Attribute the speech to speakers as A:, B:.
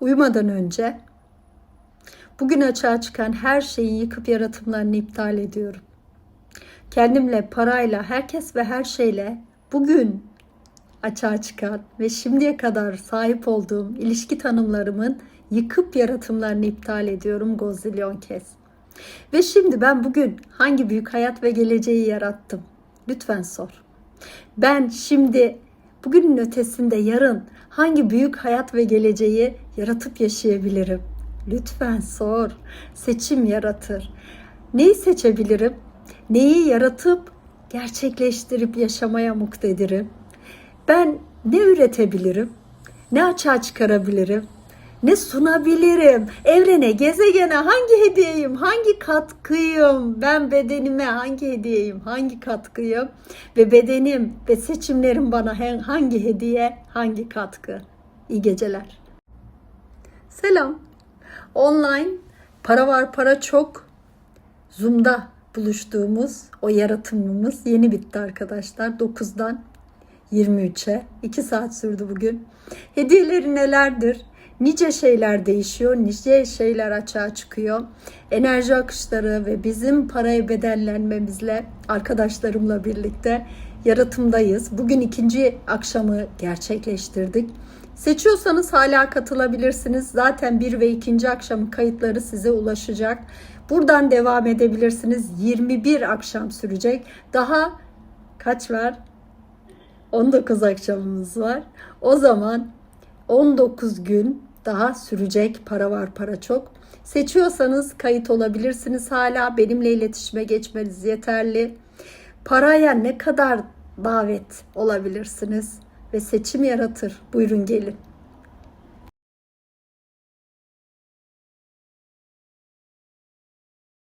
A: Uyumadan önce bugün açığa çıkan her şeyi yıkıp yaratımlarını iptal ediyorum. Kendimle, parayla, herkes ve her şeyle bugün açığa çıkan ve şimdiye kadar sahip olduğum ilişki tanımlarımın yıkıp yaratımlarını iptal ediyorum gozilyon kez. Ve şimdi ben bugün hangi büyük hayat ve geleceği yarattım? Lütfen sor. Ben şimdi bugünün ötesinde yarın hangi büyük hayat ve geleceği yaratıp yaşayabilirim? Lütfen sor. Seçim yaratır. Neyi seçebilirim? Neyi yaratıp gerçekleştirip yaşamaya muktedirim? Ben ne üretebilirim? Ne açığa çıkarabilirim? Ne sunabilirim? Evrene, gezegene hangi hediyeyim? Hangi katkıyım? Ben bedenime hangi hediyeyim? Hangi katkıyım? Ve bedenim ve seçimlerim bana hangi hediye, hangi katkı? İyi geceler. Selam. Online para var para çok. Zoom'da buluştuğumuz o yaratımımız yeni bitti arkadaşlar. 9'dan 23'e 2 saat sürdü bugün. Hediyeleri nelerdir? Nice şeyler değişiyor, nice şeyler açığa çıkıyor. Enerji akışları ve bizim paraya bedellenmemizle arkadaşlarımla birlikte yaratımdayız. Bugün ikinci akşamı gerçekleştirdik. Seçiyorsanız hala katılabilirsiniz. Zaten bir ve ikinci akşamın kayıtları size ulaşacak. Buradan devam edebilirsiniz. 21 akşam sürecek. Daha kaç var? 19 akşamımız var. O zaman 19 gün daha sürecek para var para çok. Seçiyorsanız kayıt olabilirsiniz hala benimle iletişime geçmeniz yeterli. Paraya ne kadar davet olabilirsiniz ve seçim yaratır. Buyurun gelin.